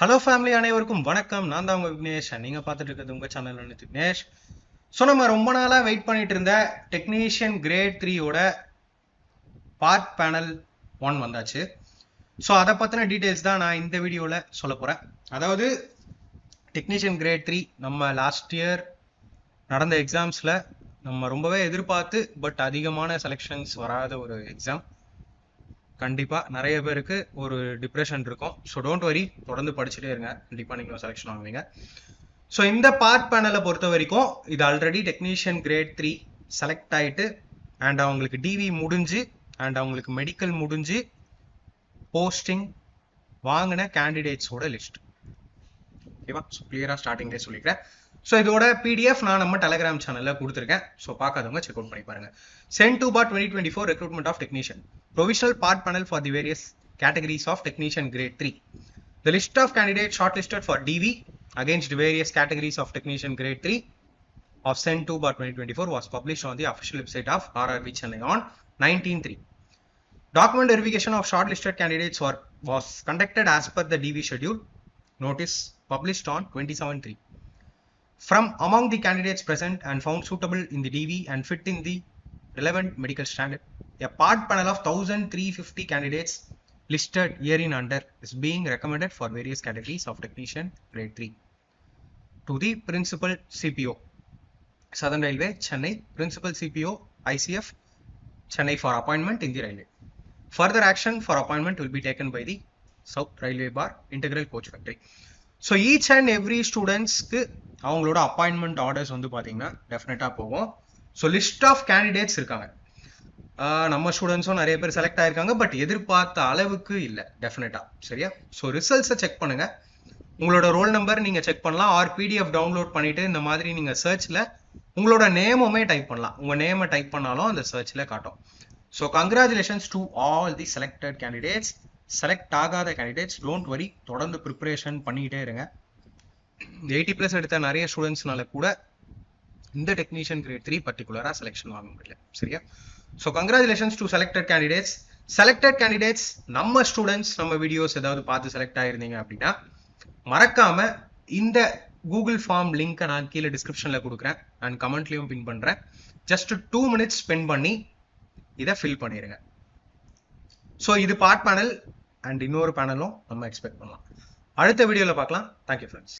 Hello family அனைவருக்கும் வணக்கம். நான் தான் உங்கள் விக்னேஷ். நீங்கள் பார்த்துட்டு இருக்கிறது உங்க சேனல் விக்னேஷ். ஸோ நம்ம ரொம்ப நாளாக வெயிட் பண்ணிட்டு இருந்த டெக்னீஷியன் கிரேட் த்ரீயோட பார்ட் பேனல் ஒன் வந்தாச்சு. ஸோ அதை பற்றின டீட்டெயில்ஸ் தான் நான் இந்த வீடியோவில் சொல்ல போகிறேன் அதாவது டெக்னீஷியன் கிரேட் த்ரீ நம்ம லாஸ்ட் இயர் நடந்த எக்ஸாம்ஸில் நம்ம ரொம்பவே எதிர்பார்த்து பட் அதிகமான செலெக்ஷன்ஸ் வராத ஒரு எக்ஸாம் கண்டிப்பாக நிறைய பேருக்கு ஒரு டிப்ரெஷன் இருக்கும். ஸோ டோன்ட் வரி தொடர்ந்து படிச்சுட்டே இருங்க. கண்டிப்பாக நீங்கள் செலெக்ஷன் வாங்குவீங்க. ஸோ இந்த பார்ட் பேனலை பொறுத்த வரைக்கும் இது already technician grade three select ஆகிட்டு அண்ட் அவங்களுக்கு டிவி முடிஞ்சு அண்ட் அவங்களுக்கு மெடிக்கல் முடிஞ்சு போஸ்டிங் வாங்கின கேண்டிடேட்ஸோட லிஸ்ட் ஓகேவா ஸோ கிளியராக ஸ்டார்டிங்லேயே சொல்லிக்கிறேன். ஸோ இதோட பிடிஎஃப் நான் நம்ம டெலிகிராம் சேனலில் கொடுத்துருக்கேன் ஸோ பார்க்காதவங்க செக் அவுட் பண்ணி பாருங்க CEN two bar twenty twenty four recruitment of technician provisional part panel for the various categories of technician grade 3. The list of candidates shortlisted for DV against various categories of technician grade 3 of SEN 2 bar 2024 was published on the official website of RRB Chennai on 19.3. Document verification of shortlisted candidates were, was conducted as per the DV schedule notice published on 27.3. From among the candidates present and found suitable in the DV and fit in the relevant medical standard, a part panel of 1350 candidates listed herein under is being recommended for various categories of technician grade 3 to the principal CPO Southern Railway Chennai. Principal CPO ICF Chennai for appointment in the railway. Further action for appointment will be taken by the South Railway Bar Integral Coach Factory so each and every ஸ்டூடெண்ட்ஸ்க்கு அவங்களோட appointment orders வந்து பார்த்தீங்கன்னா டெஃபினட்டாக போகும். So list of candidates இருக்காங்க. நம்ம ஸ்டூடெண்ட்ஸும் நிறைய பேர் செலக்ட் ஆயிருக்காங்க பட் எதிர்பார்த்த அளவுக்கு இல்லை டெஃபினட்டாக சரியா? ஸோ ரிசல்ட்ஸை செக் பண்ணுங்க. உங்களோட ரோல் நம்பர் நீங்க செக் பண்ணலாம் ஆர் பிடிஎஃப் டவுன்லோட் பண்ணிட்டு இந்த மாதிரி நீங்க சர்ச்ல உங்களோட நேமுமே டைப் பண்ணலாம். உங்க நேமை டைப் பண்ணாலும் அந்த சர்ச்ல காட்டும். So congratulations to all the selected candidates select ஆகாத கேண்டிடேட்ஸ் டோன்ட் வரி தொடர்ந்து ப்ரிப்பரேஷன் பண்ணிக்கிட்டே இருங்க. எயிட்டி ப்ளஸ் எடுத்த நிறைய ஸ்டூடெண்ட்ஸ்னால கூட இந்த டெக்னீஷியன் கிரேட் த்ரீ பர்டிகுலராக செலெக்ஷன் வாங்க முடியல. சரியா? So congratulations to selected candidates selected candidates நம்ம ஸ்டூடெண்ட்ஸ் நம்ம வீடியோஸ் ஏதாவது பார்த்து செலக்ட் ஆயிருந்தீங்க அப்படின்னா மறக்காம இந்த கூகுள் ஃபார்ம் லிங்க்கை நான் கீழே டிஸ்கிரிப்ஷனில் கொடுக்குறேன். அண்ட் கமெண்ட்லையும் பின் பண்ணுறேன் ஜஸ்ட் டூ மினிட்ஸ் ஸ்பெண்ட் பண்ணி இதை ஃபில் பண்ணிடுங்க ஸோ இது பார்ட் பேனல் அண்ட் இன்னொரு பேனலும் நம்ம எக்ஸ்பெக்ட் பண்ணலாம். அடுத்த வீடியோவில் பார்க்கலாம். Thank you friends